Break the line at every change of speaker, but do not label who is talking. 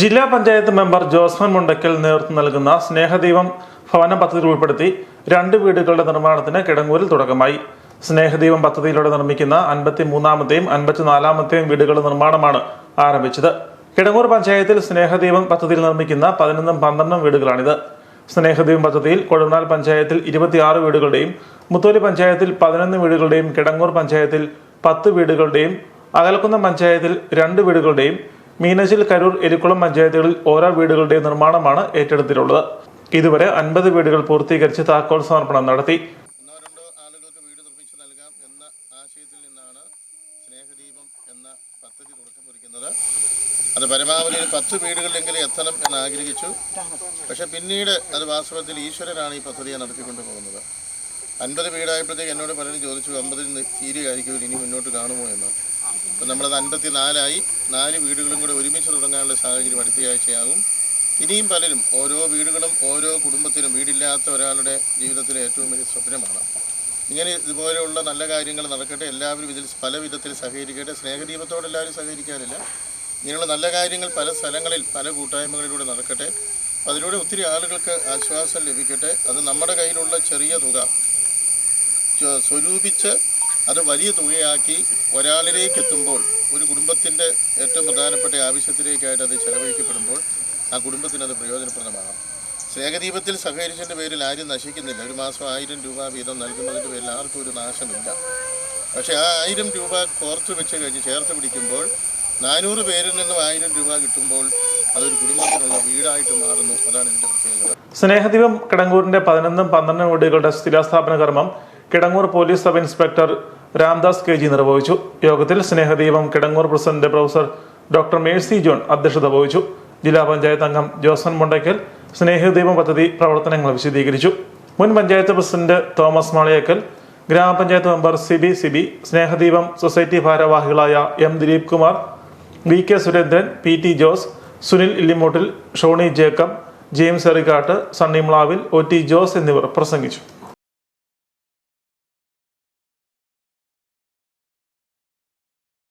ജില്ലാ പഞ്ചായത്ത് മെമ്പർ ജോസ്ഫൻ മുണ്ടക്കൽ നേതൃത്വം നൽകുന്ന സ്നേഹദീപം ഭവന പദ്ധതിയിൽ ഉൾപ്പെടുത്തി രണ്ട് വീടുകളുടെ നിർമ്മാണത്തിന് കിടങ്ങൂരിൽ തുടക്കമായി. സ്നേഹദീപം പദ്ധതിയിലൂടെ നിർമ്മിക്കുന്ന അൻപത്തി മൂന്നാമത്തെയും അൻപത്തിനാലാമത്തെയും വീടുകളുടെ നിർമ്മാണമാണ് ആരംഭിച്ചത്. കിടങ്ങൂർ പഞ്ചായത്തിൽ സ്നേഹദീപം പദ്ധതിയിൽ നിർമ്മിക്കുന്ന പതിനൊന്നും പന്ത്രണ്ടും വീടുകളാണിത്. സ്നേഹദീപം പദ്ധതിയിൽ കൊഴുനാൽ പഞ്ചായത്തിൽ ഇരുപത്തിയാറ് വീടുകളുടെയും മുത്തോലി പഞ്ചായത്തിൽ പതിനൊന്ന് വീടുകളുടെയും കിടങ്ങൂർ പഞ്ചായത്തിൽ പത്ത് വീടുകളുടെയും അകൽക്കുന്ന പഞ്ചായത്തിൽ രണ്ട് വീടുകളുടെയും മീനച്ചിൽ കരൂർ എരിക്കുളം പഞ്ചായത്തുകളിൽ ഓരോ വീടുകളുടെ നിർമ്മാണമാണ് ഏറ്റെടുത്തിട്ടുള്ളത്. ഇതുവരെ അൻപത് വീടുകൾ പൂർത്തീകരിച്ച് താക്കോൽ സമർപ്പണം നടത്തി.
അത് പരമാവധി പത്ത് വീടുകളിലെങ്കിലും എത്തണം എന്ന് ആഗ്രഹിച്ചു. പക്ഷെ പിന്നീട് അത് വാസ്തവത്തിൽ ഈശ്വരനാണ് ഈ പദ്ധതിയെ നടത്തിക്കൊണ്ട് പോകുന്നത് അൻപത് വീടായപ്പോഴത്തേക്ക് എന്നോട് പലരും ചോദിച്ചു അമ്പതിൽ തീരുകയായിരിക്കും ഇനി മുന്നോട്ട് കാണുമോ എന്ന്? അപ്പം നമ്മളത് അൻപത്തി നാലായി നാല് വീടുകളും കൂടെ ഒരുമിച്ച് തുടങ്ങാനുള്ള സാഹചര്യം അടുത്ത ആഴ്ചയാകും. ഇനിയും പലരും ഓരോ വീടുകളും ഓരോ കുടുംബത്തിനും വീടില്ലാത്ത ഒരാളുടെ ജീവിതത്തിലെ ഏറ്റവും വലിയ സ്വപ്നമാണ്. ഇങ്ങനെ ഇതുപോലെയുള്ള നല്ല കാര്യങ്ങൾ നടക്കട്ടെ എല്ലാവരും ഇതിൽ പല വിധത്തിൽ സഹകരിക്കട്ടെ സ്നേഹദീപത്തോടെ എല്ലാവരും സഹകരിക്കാറില്ല. ഇങ്ങനെയുള്ള നല്ല കാര്യങ്ങൾ പല സ്ഥലങ്ങളിൽ പല കൂട്ടായ്മകളിലൂടെ നടക്കട്ടെ. അതിലൂടെ ഒത്തിരി ആളുകൾക്ക് ആശ്വാസം ലഭിക്കട്ടെ. അത് നമ്മുടെ കയ്യിലുള്ള ചെറിയ തുക സ്വരൂപിച്ച് അത് വലിയ തുകയാക്കി ഒരാളിലേക്ക് എത്തുമ്പോൾ ഒരു കുടുംബത്തിന്റെ ഏറ്റവും പ്രധാനപ്പെട്ട ആവശ്യത്തിലേക്കായിട്ട് അത് ചെലവഴിക്കപ്പെടുമ്പോൾ ആ കുടുംബത്തിന് അത് പ്രയോജനപ്രദമാകാം. സ്നേഹദീപത്തിൽ സഹകരിച്ചതിന്റെ പേരിൽ ആരും നശിക്കുന്നില്ല. ഒരു മാസം ആയിരം രൂപ വീതം നൽകുന്നതിന്റെ പേരിൽ ആർക്കും ഒരു നാശമില്ല. പക്ഷേ ആ ആയിരം രൂപ കോർത്ത് വെച്ച് കഴിഞ്ഞ് ചേർത്ത് പിടിക്കുമ്പോൾ നാനൂറ് പേരിൽ നിന്നും ആയിരം രൂപ കിട്ടുമ്പോൾ അതൊരു കുടുംബത്തിനുള്ള വീടായിട്ട് മാറുന്നു. അതാണ് ഇതിന്റെ പ്രത്യേകത.
സ്നേഹദീപം കിടങ്ങൂരിന്റെ പതിനൊന്നും പന്ത്രണ്ടും വീടുകളുടെ സ്ഥിരസ്ഥാപന കർമ്മം Kidangoor police sub inspector Ramdas K G നിർവഹിച്ചു. യോഗത്തിൽ Snehadeepam Kidangoor president professor doctor Mercy John അധ്യക്ഷത വഹിച്ചു. ജില്ലാ പഞ്ചായത്ത് അംഗം ജോസൻ മുണ്ടയ്ക്കൽ സ്നേഹദീപം പദ്ധതി പ്രവർത്തനങ്ങൾ വിശദീകരിച്ചു. മുൻ പഞ്ചായത്ത് പ്രസിഡന്റ് തോമസ് മാളിയേക്കൽ ഗ്രാമപഞ്ചായത്ത് മെമ്പർ സിബി സിബി സ്നേഹദീപം സൊസൈറ്റി ഭാരവാഹികളായ M Dileep Kumar V K Surendran P T Jose Sunil Illimottil Shoni Jacob James Erikkattu Sunny Mlavil O T Jose എന്നിവർ പ്രസംഗിച്ചു.